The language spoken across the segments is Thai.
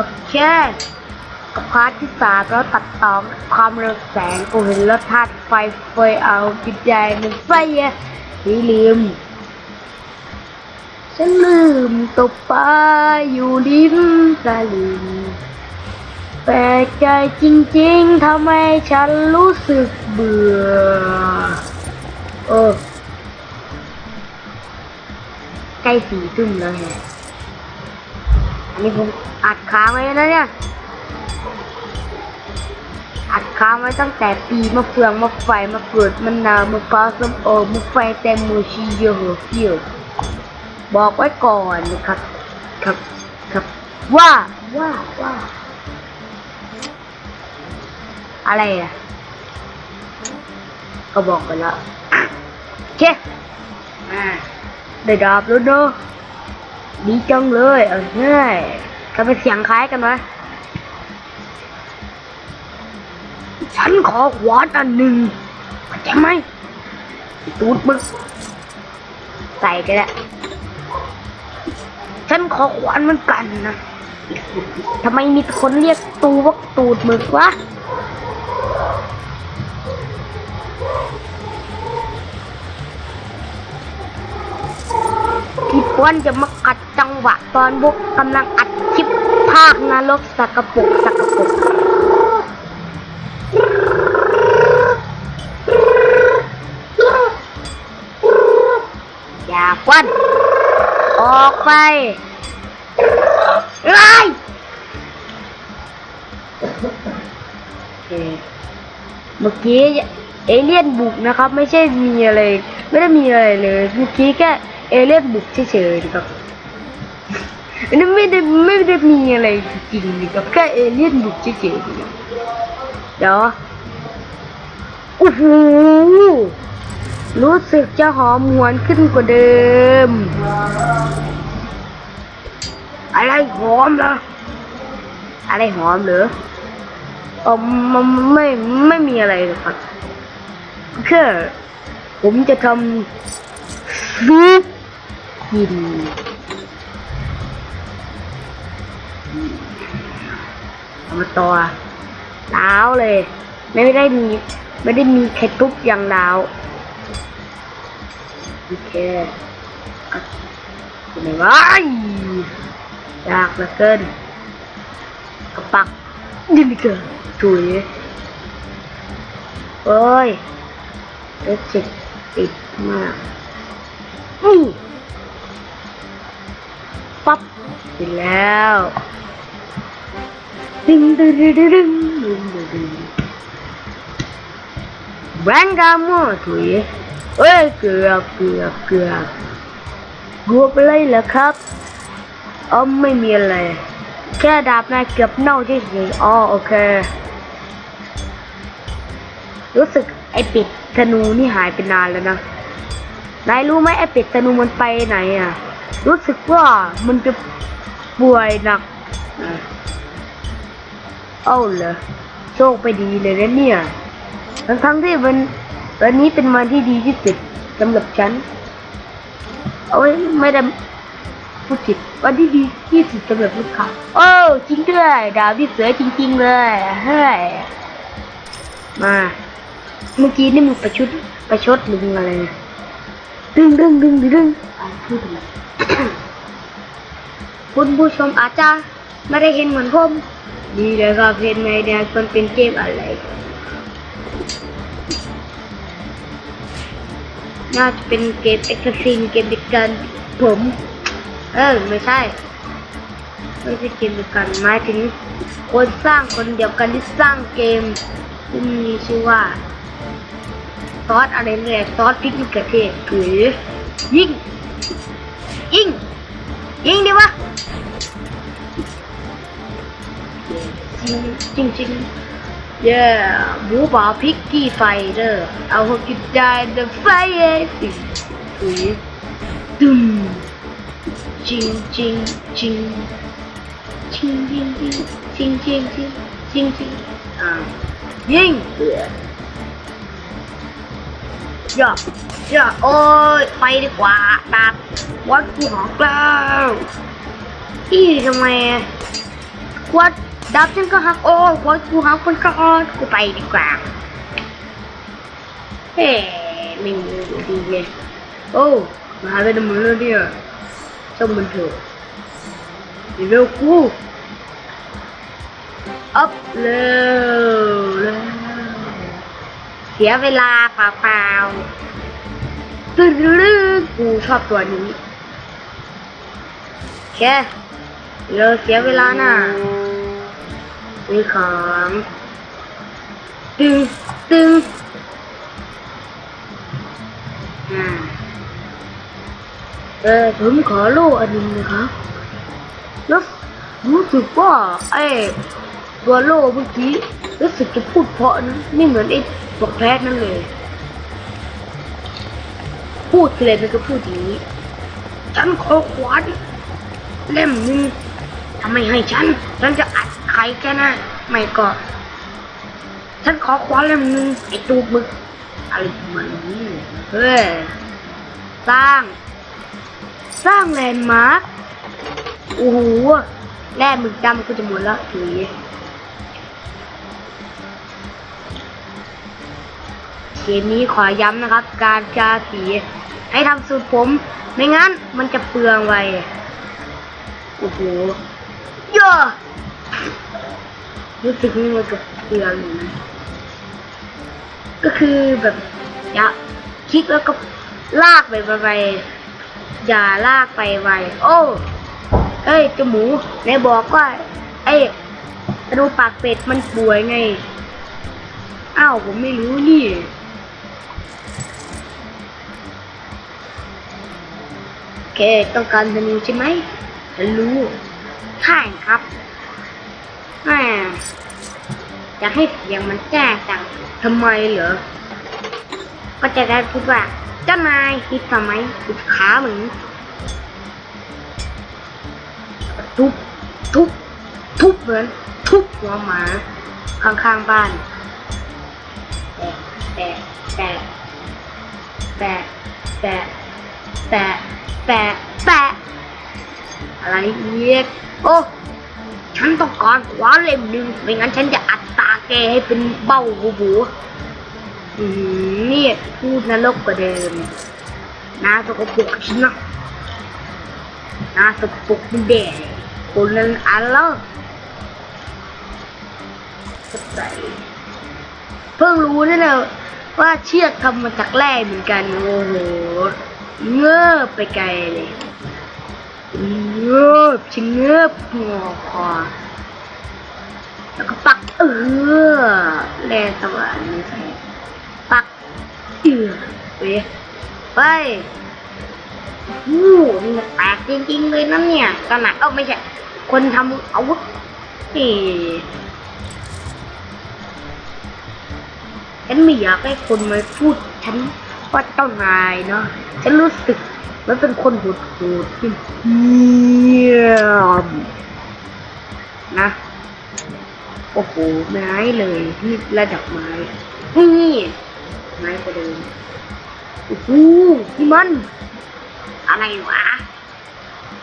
โอเค กับพาร์ทที่สามแล้วตัดต่อความเร็วแสงกูเห็นแล้วธาตุไฟเฟเอาจิตใจมันไฟอะนี่ลืม ฉันลืมตกปลาอยู่ริมตลิ่งแปลกใจจริงๆทำไมฉันรู้สึกเบื่อ เออใกล้สี่ทุ่มแล้วแฮะ นนี้ผมอัดค้างไว้นะเนี่ย อัดค้างไว้ตั้งแต่ปีมะเฟืองมะไฟมะเกิดมะนนาวมะพร้าส้มโอมะไฟแตงโมชีโยโฮเกียว บอกไว้ก่อนนะครับ ครับ ครับ ว่าว่าว่า อะไรอะ ก็บอกไปแล้ว โอเค อ่าได้ดาบแล้วเนอะ ดีจังเลยเออเฮ้ยทำไมเสียงคล้ายกันวะฉันขอขวานอันหนึ่งเข้าใจไหมตูดมึงใส่กันแหละฉันขอขวานเหมันกันนะทำไมมีคนเรียกตูว่าตูดมึกวะ ที่ควรจะมากัดจังหวะ ตอนบุกกำลังอัดคลิปภาคนรกสักกระปุกสักกระปุกอย่าควันออกไปไล่เมื่อกี้เอเลี่ยนบุกนะครับ ไม่ใช่มีอะไร ไม่ได้มีอะไรเลย เมื่อกี้แค่ เอเลี่ยนบุกเฉยๆนะครับอันนี้ไม่ได้ไม่ได้มีอะไรจริงๆนะครับแค่เอเลี่ยนบุกเฉยๆนะครับเดี๋ยวโอ้โหรู้สึกจะหอมหวนขึ้นกว่าเดิม อะไรหอมเหรออะไรหอมเหรอเออมันไม่ไม่มีอะไรหรอกครับแค่ผมจะทำซุป กินเอามาต่อหนาวเลย ไม่ได้มี ไม่ได้มีแค่ทุบอย่างหนาวโอเคอะเป็นไงวะยากเหลือเกินกระปักนี่นี่เกินถุยโอ้ยเล็กจิตติดมากอือ ปั๊บเสร็จแล้วดึงดึงดึงดึงดึงดึงดึงแบงกาโมถุยเอ้ยเกือบเกือบเกือบกลัวไปเลยเหรอครับอ๋อไม่มีอะไร แค่ดาบนายเกือบเน่าเฉยๆอ๋อโอเค รู้สึกไอเปิดธนูนี่หายไปนานแล้วนะ นายรู้ไหมไอเปิดธนูมันไปไหนอะ รู้สึกว่ามันจะป่วยหนัก เอ้าเหรอโชคไปดีเลยนะเนี่ย ทั้งทั้งที่วันวันนี้เป็นวันที่ดีที่สุดสำหรับฉัน เอาไว้ไม่ได้พูดผิดวันที่ดีที่สุดสำหรับลูกค้าโอ้จริงด้วยดาวที่เสือจริง ๆ เลยเฮ้ยมา เมื่อกี้นี่มึงประชดประชดหรือมึงอะไรนะดึงดึงดึงดึงดึงอะพูดทำไม คุณผู้ชมอาจจะไม่ได้เห็นเหมือนผมดีเลยครับเห็นไหมเนี่ยมันเป็นเกมอะไรน่าจะเป็นเกมเอ็กซ์ซินเกมเดียวกันผม เออไม่ใช่ไม่ใช่เกมเดียวกันหมายถึงคนสร้างคนเดียวกันที่สร้างเกมที่มีชื่อว่าซอสอะไรเนี่ยซอสพริกมะเขือเทศหรือยิ่ง ยิง ยิงดิวะจริงจริงๆเย้หมูป่าพริกกี้ไฟเด้อเอาหัวกินได้เดอะไฟเอ้สิถุยตึมจริงจริงจริงจริงจริงจริงจริงจริงจริงจริงอ่ายิงเบื่ อย่าอย่าโอ้ยไปดีกว่าดาบวัดกูหอกแล้วอีทำไมอะขวดดับฉันก็หักโอ้ยขวดกูหักคนก็อ่อนกูไปดีกว่าเฮ้ไม่มีดีเลยโอ้มาหาไปทำไมแล้วเนี่ยช่างมันเถอะเร็วกูอัพเร็วเร็ว เสียเวลาเปล่าๆตึ้งกูชอบตัวนี้แค่เลอเสียเวลาน่ะมีของตึงตึงอ่าเออผมขอโล่อันนึงนะครับแล้วรู้สึกว่าไอ้ตัวโล่เมื่อกี้ รู้สึกจะพูดเพราะนะไม่เหมือนไอ้บอกแพทนั่นเลย พูดทีไรมันก็พูดอย่างนี้ ฉันขอขวานเล่มหนึงทำไมให้ฉัน ฉันจะอัดใครแค่นั้นไม่ก็ ฉันขอขวานเล่มหนึงไอ้ตูดมึกอะไรประมาณนี้เฮ้ยสร้าง สร้างแลนด์มาร์คโอ้โหแร่มึกดำก็จะหมดแล้วถื กมนี้ขอย้ำนะครับ การจาสีให้ทำสูตรผม ไม่งั้นมันจะเปลืองไวโอ้โหเยอะรู้สึกว่ามันจะเปลืองอยู่นะก็คือแบบอย่าคลิกแล้วก็ลากไปไป อย่าลากไปไวโอ้เอ้ยจมูไหนบอกว่าไอ้กระดูปากเป็ดมันป่วยไง อ้าว ผมไม่รู้นี่ เค ต้องการธนูใช่ไหมฉันรู้ใช่ครับแหมอยากให้เสียงมันแจ้จังทำไมเหรอ ก็จะได้พูดว่า เจ้านายคิดทำไมคิดขาเหมือนทุบทุบทุบเหมือนทุบหัวหมาข้างๆบ้านแตะแตะแตะแตะแตะ แตะแตะอะไรอีกโอ้ ฉันต้องการขวาเล่มหนึ่งไม่งั้นฉันจะอัดตาแกให้เป็นเบ้าบูบูนี่พูดนรกกว่าเดิมนาสกปรกฉันนะนาสกปรกมันแดคนนั้นอันแล้วใส่เพิ่งรู้นี่แหละว่าเชือกทำมาจากแร่เหมือนกันโอ้โห เงือบไปไกลเลยเงือบชิงเงือบงอคอแล้วก็ปักเออแร่สว่านนี่ใส่ปักเอือเว้ยไปโอ้โหนี่มันแตกจริงๆเลยนั่นเนี่ยขนาดเอ้าไม่ใช่ คนทำอาวุธนี่ฉันไม่อยากให้คนมาพูดฉัน ว่าเจ้านายเนาะฉันรู้สึกมันเป็นคนโหดโหดเยี่ยมนะโอ้โหไม้เลยนี่ระดับไม้นี่ไม้ประเดิมโอ้โหนี่มัน อะไรวะ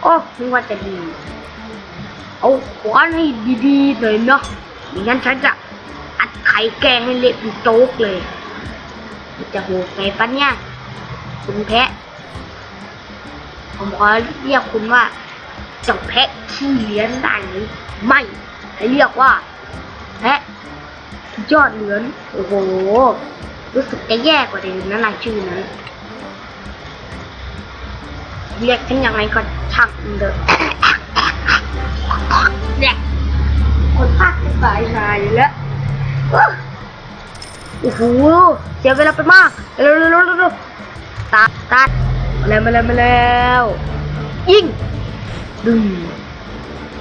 โอ้นึกว่าจะดี เอาขวานให้ดีๆหน่อยเนาะไม่งั้นฉันจะอัดไข่แกงให้เละเป็นโจ๊กเลย จะโหดไงปะเนี่ย คุณแพะ ผมขอเรียกคุณว่าเจ้าแพะขี้เลี้ยนได้หรือไม่ให้เรียกว่า แพะยอดเหลือน โอ้โห รู้สึกจะแย่กว่าเดิมนะรายชื่อนั้นเรียกฉันยังไงก็ช่างมันเถอะเนี่ยคนภาคเป็นฝ่ายชายแล้ว อ้โหเสียเวลาไปมากเร็วๆๆๆๆตัดตัดมาแล้วมาแล้วมาแล้วยิงดึง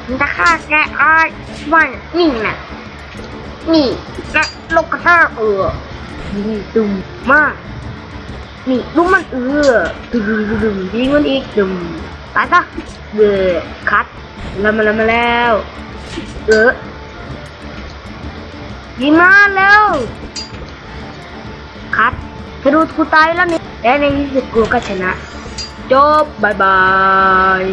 มันจะฆ่าแกอ้ายไม่นี่นะนี่และลูกกระแทกเออนี่ดึงมากนี่ลูกมันเออดึงดึงดึงยิงมันอีกดึงตายซะเดือคัดแล้วมาแล้วมาแล้วเออยิงมาแล้ว คัดกระดูกกูตายแล้วนี่และในที่สุดกูก็ชนะ จบบายบาย